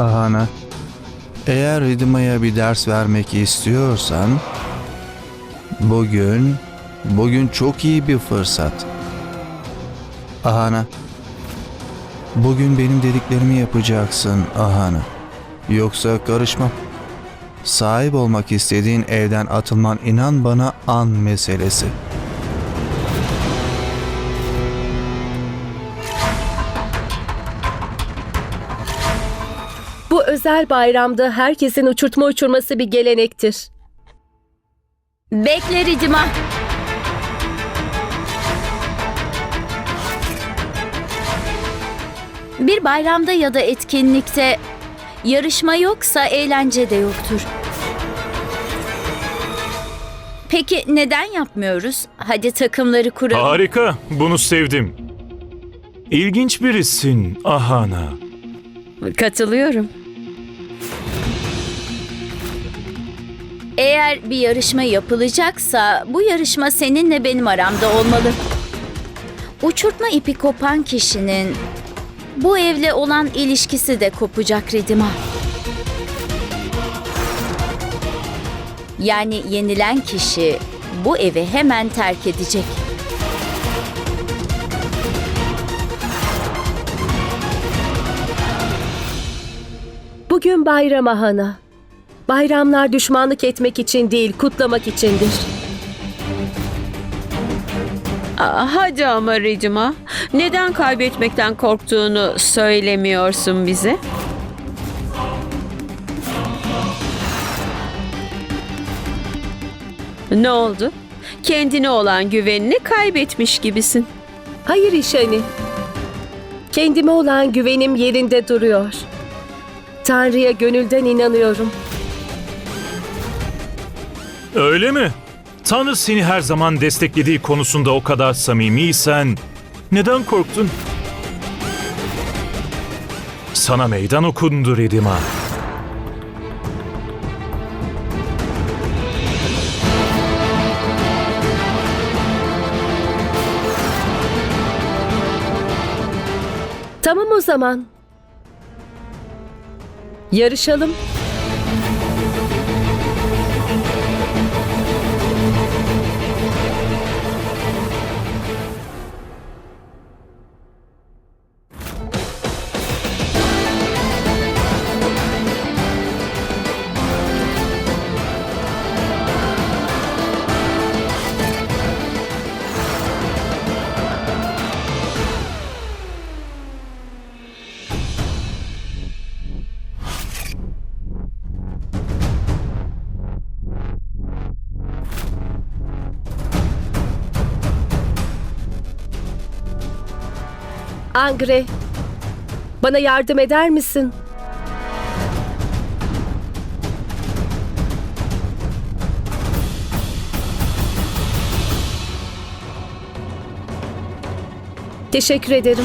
Ahana, eğer Ridima'ya bir ders vermek istiyorsan, bugün, bugün çok iyi bir fırsat. Ahana, bugün benim dediklerimi yapacaksın Ahana. Yoksa karışmam. Sahip olmak istediğin evden atılman inan bana an meselesi. Özel bayramda herkesin uçurtma uçurması bir gelenektir. Bekle Ridima. Bir bayramda ya da etkinlikte yarışma yoksa eğlence de yoktur. Peki neden yapmıyoruz? Hadi takımları kuralım. Harika, bunu sevdim. İlginç birisin Ahana. Katılıyorum. Eğer bir yarışma yapılacaksa bu yarışma seninle benim aramda olmalı. Uçurtma ipi kopan kişinin bu evle olan ilişkisi de kopacak Ridima. Yani yenilen kişi bu evi hemen terk edecek. Bugün bayram Ahana. Bayramlar düşmanlık etmek için değil, kutlamak içindir. Aa, Hadi ama Ricima. Neden kaybetmekten korktuğunu söylemiyorsun bize? Ne oldu? Kendine olan güvenini kaybetmiş gibisin. Hayır İşani. Kendime olan güvenim yerinde duruyor. Tanrı'ya gönülden inanıyorum. Öyle mi? Tanrı seni her zaman desteklediği konusunda o kadar samimiysen neden korktun? Sana meydan okundu Ridima. Tamam o zaman. Yarışalım. Angre. Bana yardım eder misin? Teşekkür ederim.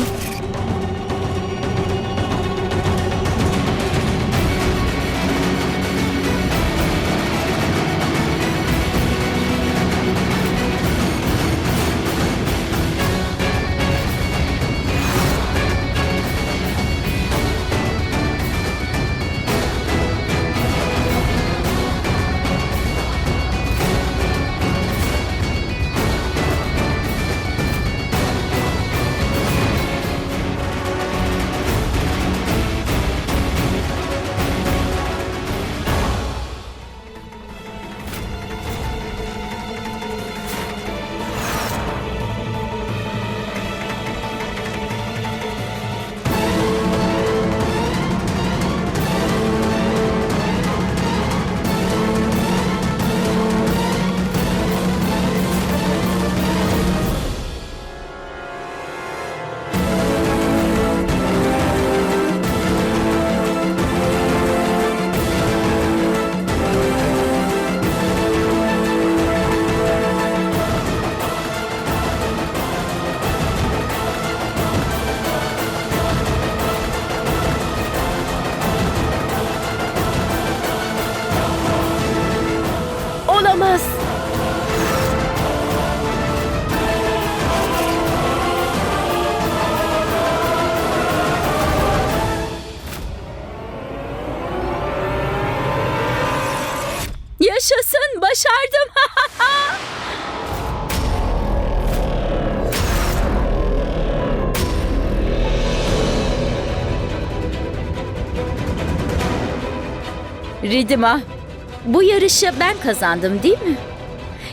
Ridima, bu yarışı ben kazandım değil mi?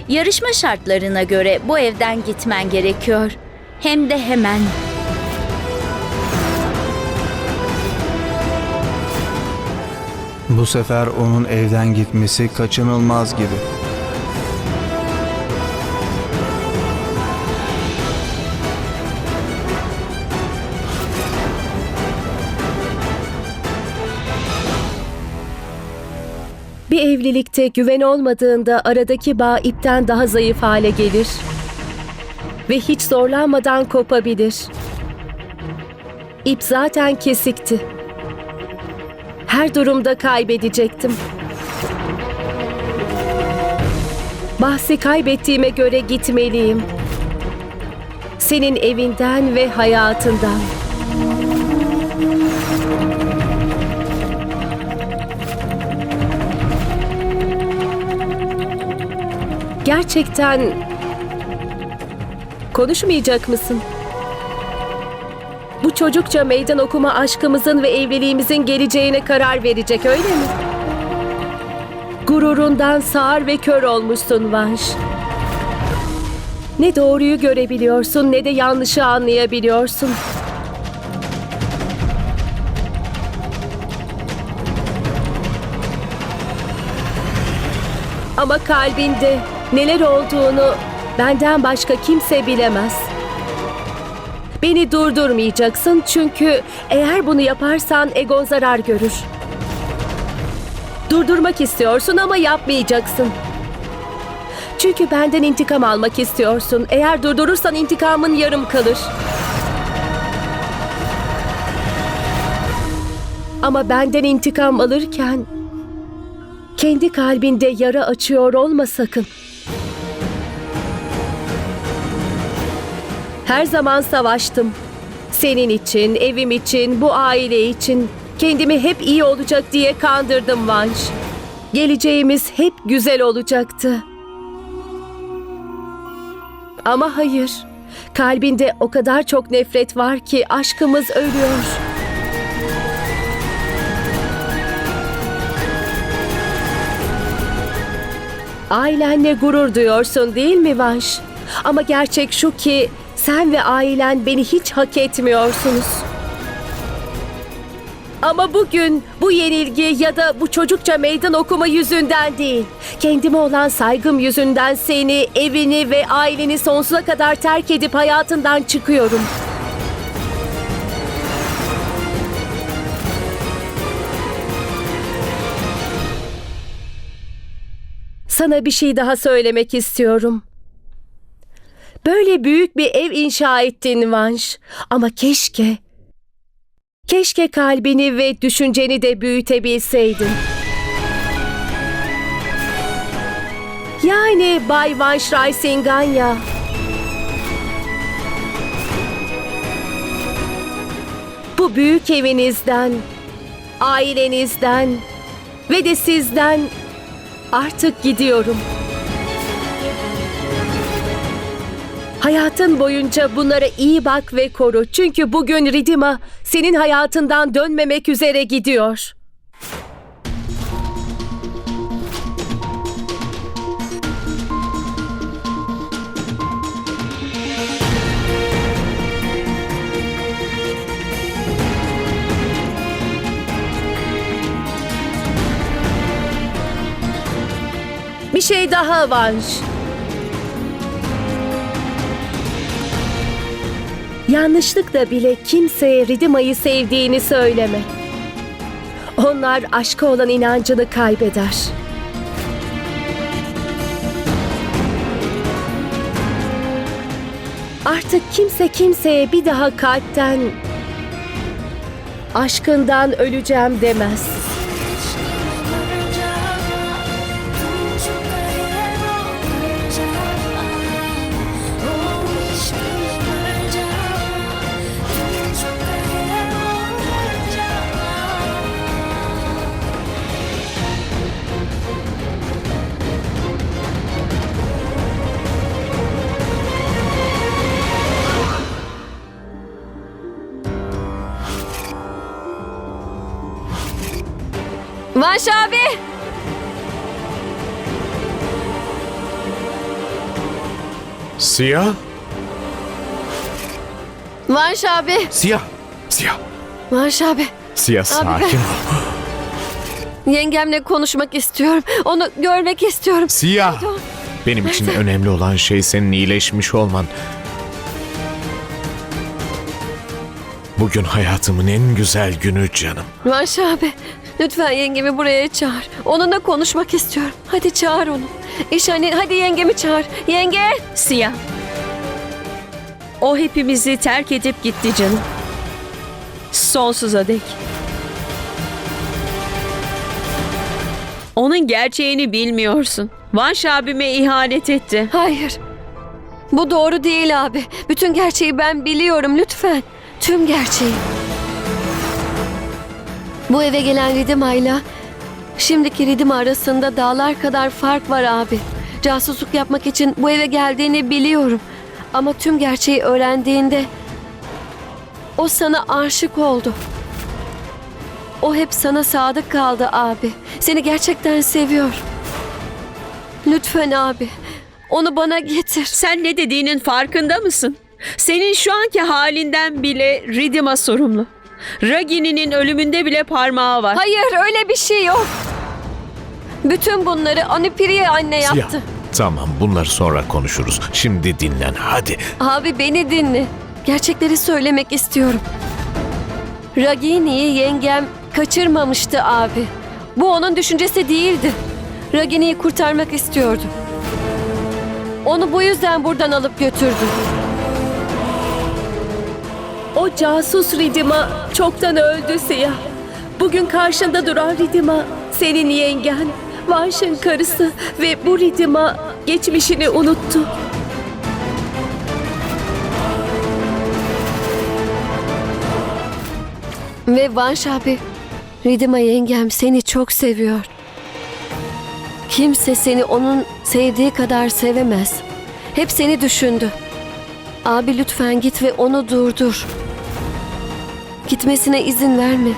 Yarışma şartlarına göre bu evden gitmen gerekiyor. Hem de hemen. Bu sefer onun evden gitmesi kaçınılmaz gibi. Evlilikte güven olmadığında aradaki bağ ipten daha zayıf hale gelir. Ve hiç zorlanmadan kopabilir. İp zaten kesikti. Her durumda kaybedecektim. Bahsi kaybettiğime göre gitmeliyim. Senin evinden ve hayatından. Gerçekten konuşmayacak mısın? Bu çocukça meydan okuma aşkımızın ve evliliğimizin geleceğine karar verecek öyle mi? Gururundan sağır ve kör olmuşsun Vanş. Ne doğruyu görebiliyorsun ne de yanlışı anlayabiliyorsun. Ama kalbinde neler olduğunu benden başka kimse bilemez. Beni durdurmayacaksın çünkü eğer bunu yaparsan egon zarar görür. Durdurmak istiyorsun ama yapmayacaksın. Çünkü benden intikam almak istiyorsun. Eğer durdurursan intikamın yarım kalır. Ama benden intikam alırken kendi kalbinde yara açıyor olma sakın. Her zaman savaştım. Senin için, evim için, bu aile için. Kendimi hep iyi olacak diye kandırdım Vanş. Geleceğimiz hep güzel olacaktı. Ama hayır. Kalbinde o kadar çok nefret var ki aşkımız ölüyor. Ailenle gurur duyuyorsun değil mi Vanş? Ama gerçek şu ki sen ve ailen beni hiç hak etmiyorsunuz. Ama bugün bu yenilgi ya da bu çocukça meydan okuma yüzünden değil. Kendime olan saygım yüzünden seni, evini ve aileni sonsuza kadar terk edip hayatından çıkıyorum. Sana bir şey daha söylemek istiyorum. Böyle büyük bir ev inşa ettin Vanş. Ama keşke, keşke kalbini ve düşünceni de büyütebilseydin. Yani Bay Vanş Rai Singanya. Bu büyük evinizden, ailenizden ve de sizden artık gidiyorum. Hayatın boyunca bunlara iyi bak ve koru. Çünkü bugün Ridima senin hayatından dönmemek üzere gidiyor. Bir şey daha Vanş. Yanlışlıkla bile kimseye Ridima'yı sevdiğini söyleme. Onlar aşka olan inancını kaybeder. Artık kimse kimseye bir daha kalpten, aşkından öleceğim demez. Vanş abi! Siyah? Vanş abi! Siyah. Siyah. Vanş abi! Siyah sakin ol. Yengemle konuşmak istiyorum. Onu görmek istiyorum. Siyah. Benim için önemli olan şey senin iyileşmiş olman. Bugün hayatımın en güzel günü canım. Vanş abi! Lütfen yengemi buraya çağır. Onunla konuşmak istiyorum. Hadi çağır onu. İş anne hadi yengemi çağır. Yenge! Siyah. O hepimizi terk edip gitti canım. Sonsuza dek. Onun gerçeğini bilmiyorsun. Vanş abime ihanet etti. Hayır. Bu doğru değil abi. Bütün gerçeği ben biliyorum lütfen. Tüm gerçeği. Bu eve gelen Ridima'yla şimdiki Ridima arasında dağlar kadar fark var abi. Casusluk yapmak için bu eve geldiğini biliyorum. Ama tüm gerçeği öğrendiğinde o sana aşık oldu. O hep sana sadık kaldı abi. Seni gerçekten seviyor. Lütfen abi. Onu bana getir. Sen ne dediğinin farkında mısın? Senin şu anki halinden bile Ridima sorumlu. Ragini'nin ölümünde bile parmağı var. Hayır öyle bir şey yok. Bütün bunları Anupiriye anne yaptı. Tamam bunları sonra konuşuruz. Şimdi dinlen hadi. Abi beni dinle. Gerçekleri söylemek istiyorum. Ragini'yi yengem kaçırmamıştı abi. Bu onun düşüncesi değildi. Ragini'yi kurtarmak istiyordu. Onu bu yüzden buradan alıp götürdü. O casus Ridima çoktan öldü Siyah. Bugün karşında duran Ridima senin yengen, Vanş'ın karısı ve bu Ridima geçmişini unuttu. Ve Vanş abi, Ridima yengem seni çok seviyor. Kimse seni onun sevdiği kadar sevemez. Hep seni düşündü. Abi lütfen git ve onu durdur. Gitmesine izin verme.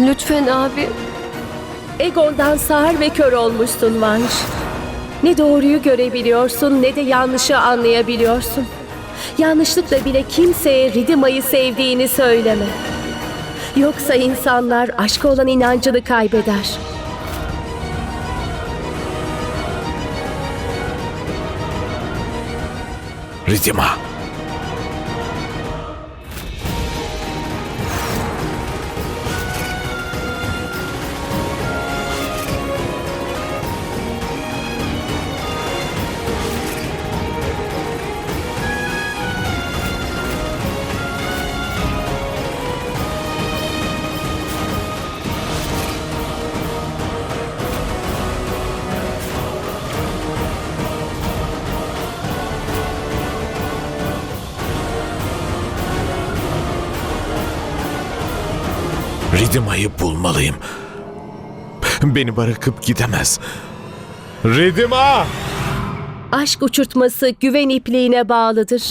Lütfen abi. Egon'dan sağır ve kör olmuşsun Vanş. Ne doğruyu görebiliyorsun ne de yanlışı anlayabiliyorsun. Yanlışlıkla bile kimseye Ridima'yı sevdiğini söyleme. Yoksa insanlar aşka olan inancını kaybeder. Ridima. Ridima'yı bulmalıyım. Beni bırakıp gidemez. Ridima! Aşk uçurtması güven ipliğine bağlıdır.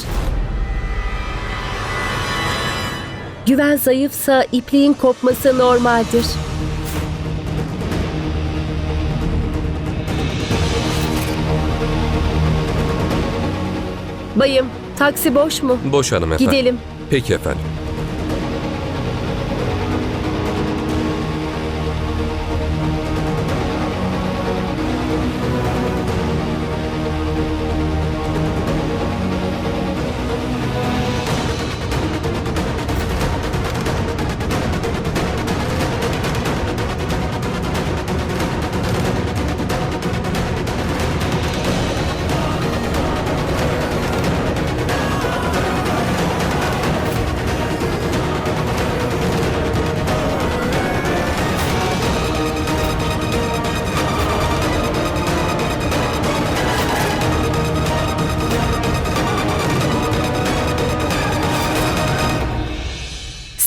Güven zayıfsa ipliğin kopması normaldir. Bayım, taksi boş mu? Boş hanımefendi. Gidelim. Peki efendim.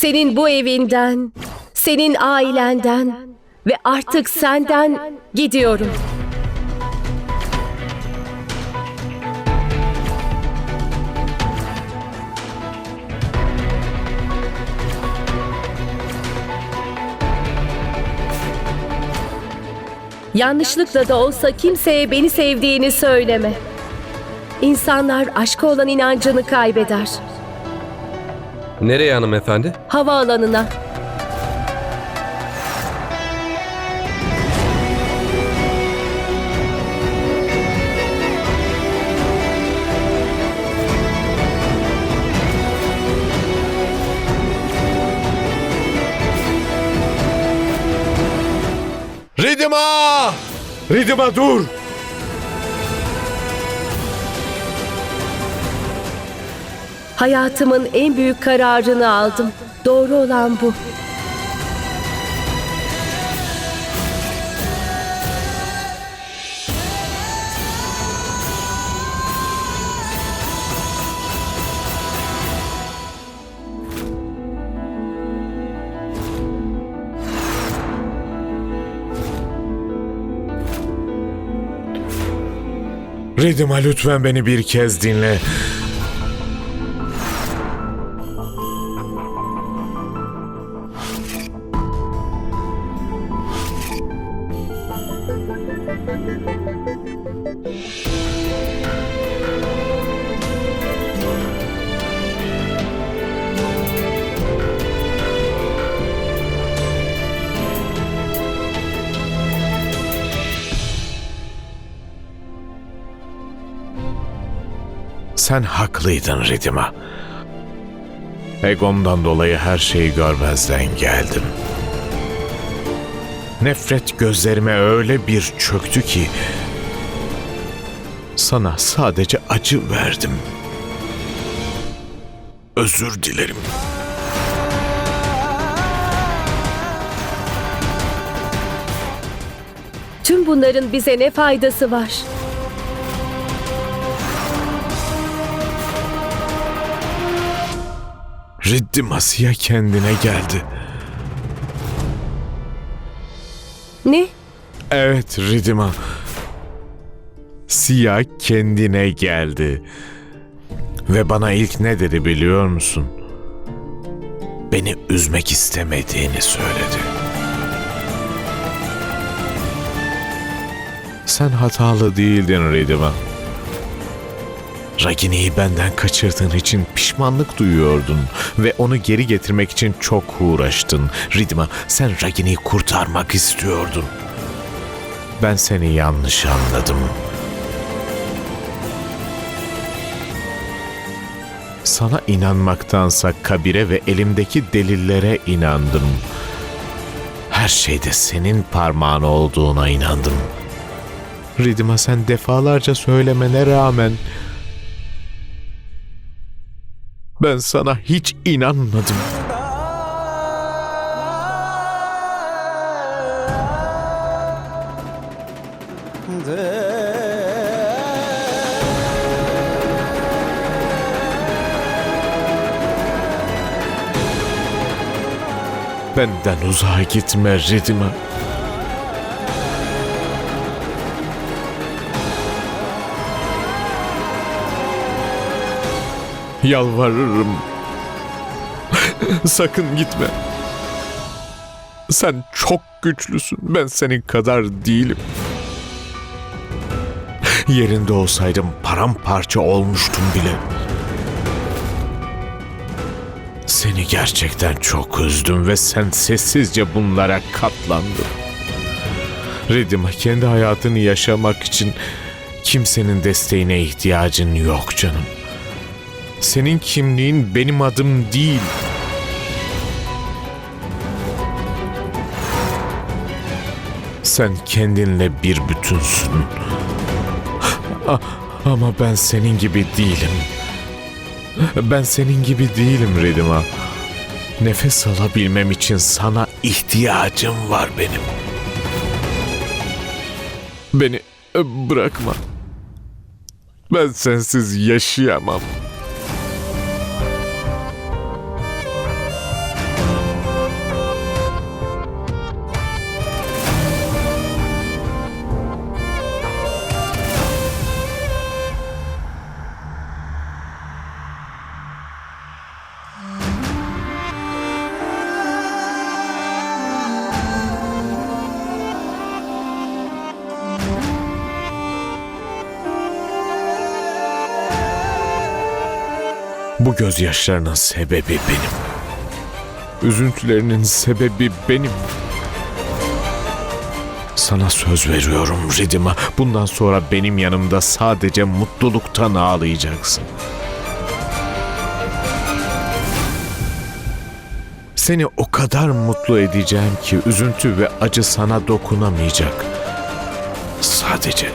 Senin bu evinden, senin ailenden ve artık senden gidiyorum. Yanlışlıkla da olsa kimseye beni sevdiğini söyleme. İnsanlar aşka olan inancını kaybeder. Nereye hanımefendi? Havaalanına. Ridima! Ridima dur! Hayatımın en büyük kararını aldım. Doğru olan bu. Ridima lütfen beni bir kez dinle. Sen haklıydın Ridima. Egomdan dolayı her şeyi görmezden geldim. Nefret gözlerime öyle bir çöktü ki sana sadece acı verdim. Özür dilerim. Tüm bunların bize ne faydası var? Riddimasiye kendine geldi. Ne? Evet Ridima. Siyah kendine geldi. Ve bana ilk ne dedi biliyor musun? Beni üzmek istemediğini söyledi. Sen hatalı değildin Ridima. Ragini'yi benden kaçırdığın için pişmanlık duyuyordun ve onu geri getirmek için çok uğraştın. Ridima sen Ragini'yi kurtarmak istiyordun. Ben seni yanlış anladım. Sana inanmaktansa kabire ve elimdeki delillere inandım. Her şeyde senin parmağın olduğuna inandım. Ridima sen defalarca söylemene rağmen ben sana hiç inanmadım. Benden uzağa gitme Ridima. Yalvarırım. Sakın gitme. Sen çok güçlüsün. Ben senin kadar değilim. Yerinde olsaydım paramparça olmuştum bile. Seni gerçekten çok üzdüm ve sen sessizce bunlara katlandın. Ridima kendi hayatını yaşamak için kimsenin desteğine ihtiyacın yok canım. Senin kimliğin benim adım değil. Sen kendinle bir bütünsün. Ama ben senin gibi değilim. Ben senin gibi değilim Redima. Nefes alabilmem için sana ihtiyacım var benim. Beni e, bırakma. Ben sensiz yaşayamam. Bu gözyaşlarının sebebi benim. Üzüntülerinin sebebi benim. Sana söz veriyorum Ridima. Bundan sonra benim yanımda sadece mutluluktan ağlayacaksın. Seni o kadar mutlu edeceğim ki üzüntü ve acı sana dokunamayacak. Sadece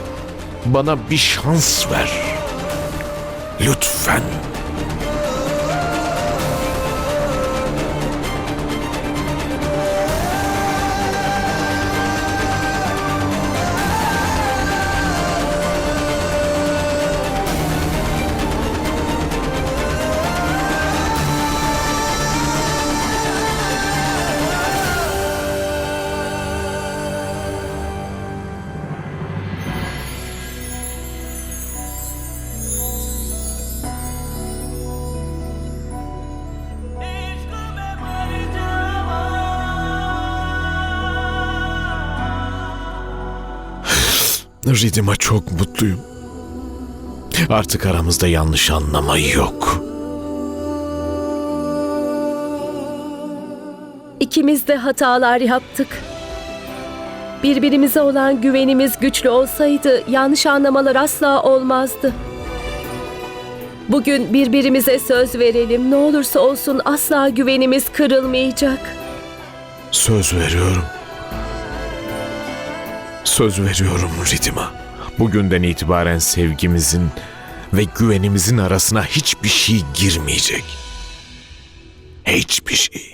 bana bir şans ver. Lütfen. Ridima çok mutluyum. Artık aramızda yanlış anlama yok. İkimiz de hatalar yaptık. Birbirimize olan güvenimiz güçlü olsaydı yanlış anlamalar asla olmazdı. Bugün birbirimize söz verelim. Ne olursa olsun asla güvenimiz kırılmayacak. Söz veriyorum. Söz veriyorum Ridima. Bugünden itibaren sevgimizin ve güvenimizin arasına hiçbir şey girmeyecek. Hiçbir şey.